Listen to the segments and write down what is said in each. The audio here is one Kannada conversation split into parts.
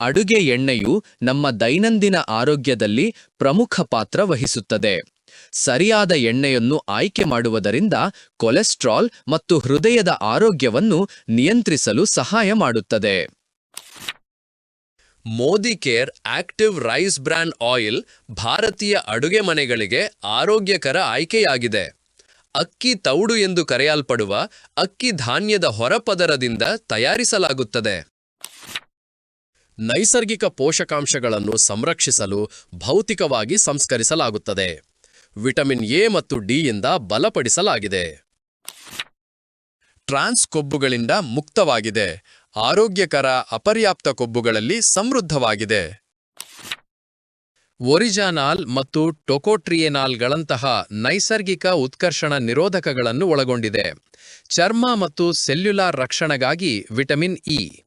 ಅಡುಗೆ ಎಣ್ಣೆಯು ನಮ್ಮ ದೈನಂದಿನ ಆರೋಗ್ಯದಲ್ಲಿ ಪ್ರಮುಖ ಪಾತ್ರ ವಹಿಸುತ್ತದೆ. ಸರಿಯಾದ ಎಣ್ಣೆಯನ್ನು ಆಯ್ಕೆ ಮಾಡುವುದರಿಂದ ಕೊಲೆಸ್ಟ್ರಾಲ್ ಮತ್ತು ಹೃದಯದ ಆರೋಗ್ಯವನ್ನು ನಿಯಂತ್ರಿಸಲು ಸಹಾಯ ಮಾಡುತ್ತದೆ. Modi care active rice bran oil ಭಾರತೀಯ ಅಡುಗೆ ಮನೆಗಳಿಗೆ ಆರೋಗ್ಯಕರ ಆಯ್ಕೆಯಾಗಿದೆ. ಅಕ್ಕಿ ತೌಡು ಎಂದು ಕರೆಯಲ್ಪಡುವ ಅಕ್ಕಿ ಧಾನ್ಯದ ಹೊರಪದರದಿಂದ ತಯಾರಿಸಲಾಗುತ್ತದೆ. ನೈಸರ್ಗಿಕ ಪೋಷಕಾಂಶಗಳನ್ನು ಸಂರಕ್ಷಿಸಲು ಭೌತಿಕವಾಗಿ ಸಂಸ್ಕರಿಸಲಾಗುತ್ತದೆ. ವಿಟಮಿನ್ ಎ ಮತ್ತು ಡಿಯಿಂದ ಬಲಪಡಿಸಲಾಗಿದೆ. ಟ್ರಾನ್ಸ್ ಕೊಬ್ಬುಗಳಿಂದ ಮುಕ್ತವಾಗಿದೆ. ಆರೋಗ್ಯಕರ, ಅಪರ್ಯಾಪ್ತ ಕೊಬ್ಬುಗಳಲ್ಲಿ ಸಮೃದ್ಧವಾಗಿದೆ. ಒರಿಜಾನಾಲ್ ಮತ್ತು ಟೊಕೋಟ್ರಿಯೆನಾಲ್ಗಳಂತಹ ನೈಸರ್ಗಿಕ ಉತ್ಕರ್ಷಣ ನಿರೋಧಕಗಳನ್ನು ಒಳಗೊಂಡಿದೆ. ಚರ್ಮ ಮತ್ತು ಸೆಲ್ಯುಲಾರ್ ರಕ್ಷಣೆಗಾಗಿ ವಿಟಮಿನ್ ಇ.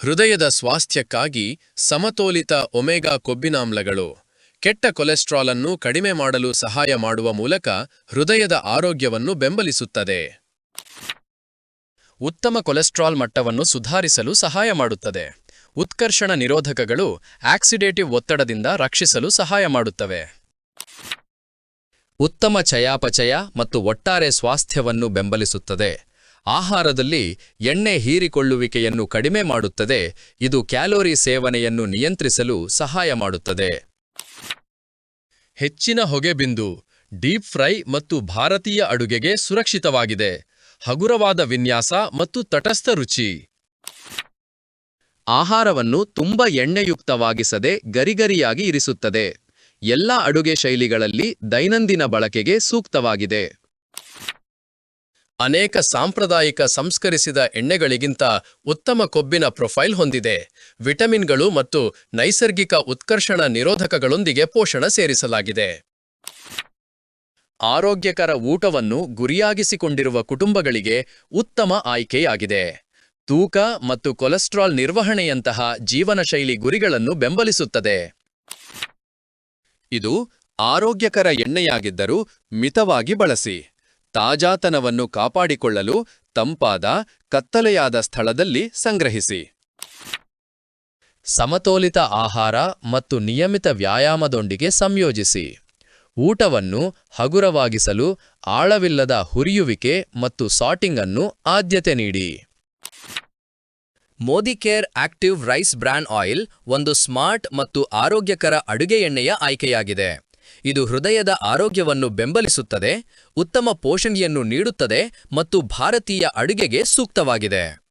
ಹೃದಯದ ಸ್ವಾಸ್ಥ್ಯಕ್ಕಾಗಿ ಸಮತೋಲಿತ ಒಮೆಗಾ ಕೊಬ್ಬಿನಾಮ್ಲಗಳು. ಕೆಟ್ಟ ಕೊಲೆಸ್ಟ್ರಾಲ್ ಅನ್ನು ಕಡಿಮೆ ಮಾಡಲು ಸಹಾಯ ಮಾಡುವ ಮೂಲಕ ಹೃದಯದ ಆರೋಗ್ಯವನ್ನು ಬೆಂಬಲಿಸುತ್ತದೆ. ಉತ್ತಮ ಕೊಲೆಸ್ಟ್ರಾಲ್ ಮಟ್ಟವನ್ನು ಸುಧಾರಿಸಲು ಸಹಾಯ ಮಾಡುತ್ತದೆ. ಉತ್ಕರ್ಷಣ ನಿರೋಧಕಗಳು ಆಕ್ಸಿಡೇಟಿವ್ ಒತ್ತಡದಿಂದ ರಕ್ಷಿಸಲು ಸಹಾಯ ಮಾಡುತ್ತವೆ. ಉತ್ತಮ ಚಯಾಪಚಯ ಮತ್ತು ಒಟ್ಟಾರೆ ಸ್ವಾಸ್ಥ್ಯವನ್ನು ಬೆಂಬಲಿಸುತ್ತದೆ. ಆಹಾರದಲ್ಲಿ ಎಣ್ಣೆ ಹೀರಿಕೊಳ್ಳುವಿಕೆಯನ್ನು ಕಡಿಮೆ ಮಾಡುತ್ತದೆ, ಇದು ಕ್ಯಾಲೋರಿ ಸೇವನೆಯನ್ನು ನಿಯಂತ್ರಿಸಲು ಸಹಾಯ ಮಾಡುತ್ತದೆ. ಹೆಚ್ಚಿನ ಹೊಗೆಬಿಂದು ಡೀಪ್ ಫ್ರೈ ಮತ್ತು ಭಾರತೀಯ ಅಡುಗೆಗೆ ಸುರಕ್ಷಿತವಾಗಿದೆ. ಹಗುರವಾದ ವಿನ್ಯಾಸ ಮತ್ತು ತಟಸ್ಥ ರುಚಿ. ಆಹಾರವನ್ನು ತುಂಬ ಎಣ್ಣೆಯುಕ್ತವಾಗಿಸದೆ ಗರಿಗರಿಯಾಗಿ ಇರಿಸುತ್ತದೆ. ಎಲ್ಲ ಅಡುಗೆ ಶೈಲಿಗಳಲ್ಲಿ ದೈನಂದಿನ ಬಳಕೆಗೆ ಸೂಕ್ತವಾಗಿದೆ. ಅನೇಕ ಸಾಂಪ್ರದಾಯಿಕ ಸಂಸ್ಕರಿಸಿದ ಎಣ್ಣೆಗಳಿಗಿಂತ ಉತ್ತಮ ಕೊಬ್ಬಿನ ಪ್ರೊಫೈಲ್ ಹೊಂದಿದೆ. ವಿಟಮಿನ್ಗಳು ಮತ್ತು ನೈಸರ್ಗಿಕ ಉತ್ಕರ್ಷಣ ನಿರೋಧಕಗಳೊಂದಿಗೆ ಪೋಷಣ ಸೇರಿಸಲಾಗಿದೆ. ಆರೋಗ್ಯಕರ ಊಟವನ್ನು ಗುರಿಯಾಗಿಸಿಕೊಂಡಿರುವ ಕುಟುಂಬಗಳಿಗೆ ಉತ್ತಮ ಆಯ್ಕೆಯಾಗಿದೆ. ತೂಕ ಮತ್ತು ಕೊಲೆಸ್ಟ್ರಾಲ್ ನಿರ್ವಹಣೆಯಂತಹ ಜೀವನಶೈಲಿ ಗುರಿಗಳನ್ನು ಬೆಂಬಲಿಸುತ್ತದೆ. ಇದು ಆರೋಗ್ಯಕರ ಎಣ್ಣೆಯಾಗಿದ್ದರೂ ಮಿತವಾಗಿ ಬಳಸಿ. ತಾಜಾತನವನ್ನು ಕಾಪಾಡಿಕೊಳ್ಳಲು ತಂಪಾದ, ಕತ್ತಲೆಯಾದ ಸ್ಥಳದಲ್ಲಿ ಸಂಗ್ರಹಿಸಿ. ಸಮತೋಲಿತ ಆಹಾರ ಮತ್ತು ನಿಯಮಿತ ವ್ಯಾಯಾಮದೊಂದಿಗೆ ಸಂಯೋಜಿಸಿ. ಊಟವನ್ನು ಹಗುರವಾಗಿಸಲು ಆಳವಿಲ್ಲದ ಹುರಿಯುವಿಕೆ ಮತ್ತು ಸಾಟಿಂಗ್ ಅನ್ನು ಆದ್ಯತೆ ನೀಡಿ. Modi care active rice bran oil ಒಂದು ಸ್ಮಾರ್ಟ್ ಮತ್ತು ಆರೋಗ್ಯಕರ ಅಡುಗೆ ಎಣ್ಣೆಯ ಆಯ್ಕೆಯಾಗಿದೆ. ಇದು ಹೃದಯದ ಆರೋಗ್ಯವನ್ನು ಬೆಂಬಲಿಸುತ್ತದೆ, ಉತ್ತಮ ಪೋಷಣೆಯನ್ನು ನೀಡುತ್ತದೆ ಮತ್ತು ಭಾರತೀಯ ಅಡುಗೆಗೆ ಸೂಕ್ತವಾಗಿದೆ.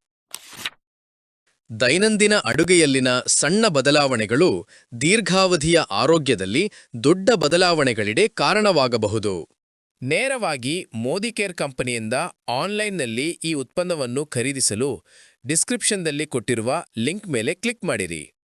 ದೈನಂದಿನ ಅಡುಗೆಯಲ್ಲಿನ ಸಣ್ಣ ಬದಲಾವಣೆಗಳು ದೀರ್ಘಾವಧಿಯ ಆರೋಗ್ಯದಲ್ಲಿ ದೊಡ್ಡ ಬದಲಾವಣೆಗಳಿಡೆ ಕಾರಣವಾಗಬಹುದು. ನೇರವಾಗಿ ಮೋದಿ ಕೇರ್ ಕಂಪನಿಯಿಂದ ಆನ್ಲೈನ್ನಲ್ಲಿ ಈ ಉತ್ಪನ್ನವನ್ನು ಖರೀದಿಸಲು ಡಿಸ್ಕ್ರಿಪ್ಷನ್ದಲ್ಲಿ ಕೊಟ್ಟಿರುವ ಲಿಂಕ್ ಮೇಲೆ ಕ್ಲಿಕ್ ಮಾಡಿರಿ.